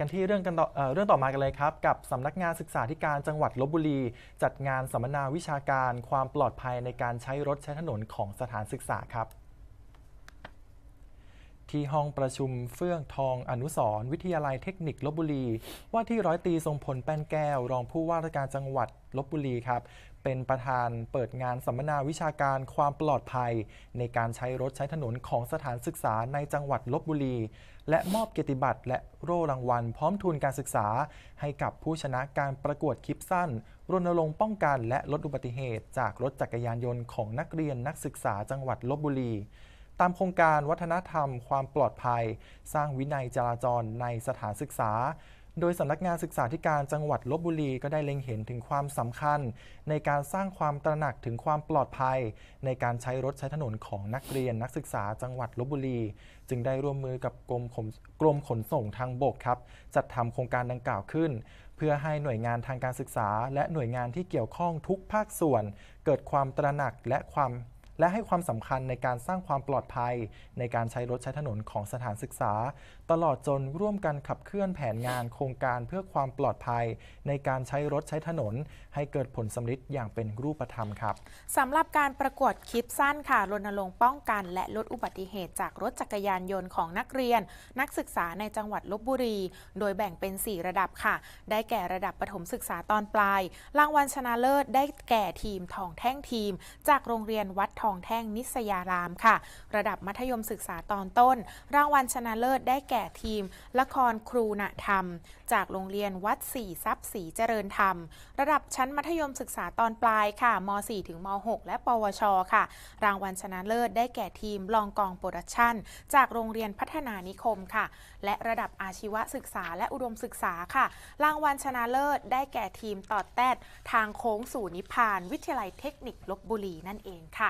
กันที่เรื่องกันต่อเเรื่องต่อมากันเลยครับ กับสำนักงานศึกษาธิการจังหวัดลบบุรี จัดงานสัมมนาวิชาการ ความปลอดภัยในการใช้รถใช้ถนนของสถานศึกษาครับ ที่ห้องประชุมเฟื่องทองอนุสรวิทยาลัยเทคนิคลบบุรี ว่าที่ร้อยตีทรงพลแป้นแก้ว รองผู้ว่าราชการจังหวัดลบบุรีครับ เป็นประธานเปิดงานสัมมนาวิชาการความปลอดภัย ในการใช้รถใช้ถนนของสถานศึกษาในจังหวัดลบบุรี และมอบเกียรติบัตรและโล่รางวัล พร้อมทุนการศึกษา ให้กับผู้ชนะการประกวดคลิปสั้น รณรงค์ป้องกันและลดอุบัติเหตุ จากรถจักรยานยนต์ของนักเรียนนักศึกษาจังหวัดลบบุรี ตามโครงการวัฒนธรรม ความปลอดภัย สร้างวินัยจราจรในสถานศึกษา โดยสำนักงานศึกษาธิการจังหวัดลบบุรีก็ได้เล็งเห็นถึงความสำคัญ ในการสร้างความตระหนักถึงความปลอดภัย ในการใช้รถใช้ถนนของนักเรียนนักศึกษาจังหวัดลบบุรี จึงได้ร่วมมือกับกรมขนกรมขนส่งทางบกครับ จัดทำโครงการดังกล่าวขึ้นเพื่อให้หน่วยงานทางการศึกษา และหน่วยงานที่เกี่ยวข้องทุกภาคส่วน เกิดความตระหนักและความ และให้ความสำคัญในการสร้างความปลอดภัย ในการใช้รถใช้ถนนของสถานศึกษา ตลอดจนร่วมกันขับเคลื่อนแผนงานโครงการเพื่อความปลอดภัย ในการใช้รถใช้ถนน ให้เกิดผลสำลิดอย่างเป็นรูปธรรมครับสำหรับการประกวดคลิปสั้นค่ะรณรงค์ป้องกัน และลดอุบัติเหตุจากรถจักรยานยนต์ของนักเรียน นักศึกษาในจังหวัดลบบุรี โดยแบ่งเป็น 4 ระดับค่ะ ได้แก่ระดับประถมศึกษาตอนปลาย รางวัลชนะเลิศได้แก่ทีมทองแท่งทีม จากโรงเรียนวัดทององแท่งนิสยารามค่ะ ระดับมัธยมศึกษาตอนต้น รางวัลชนะเลิศได้แก่ทีม ละครครูณธรรม จากโรงเรียนวัดศรีทรัพย์ศรีเจริญธรรม ระดับชั้นมัธยมศึกษาตอนปลายค่ะม .4 ถึงม .6 และ ปวช ค่ะ รางวัลชนะเลิศได้แก่ทีม ลองกองโปรดักชั่น จากโรงเรียนพัฒนานิคมค่ะ และระดับอาชีวศึกษาและอุดมศึกษาค่ะ รางวัลชนะเลิศได้แก่ทีมต่อแตดทางโค้งสู่นิพพาน วิทยาลัยเทคนิคลบบุรีนั่นเองค่ะ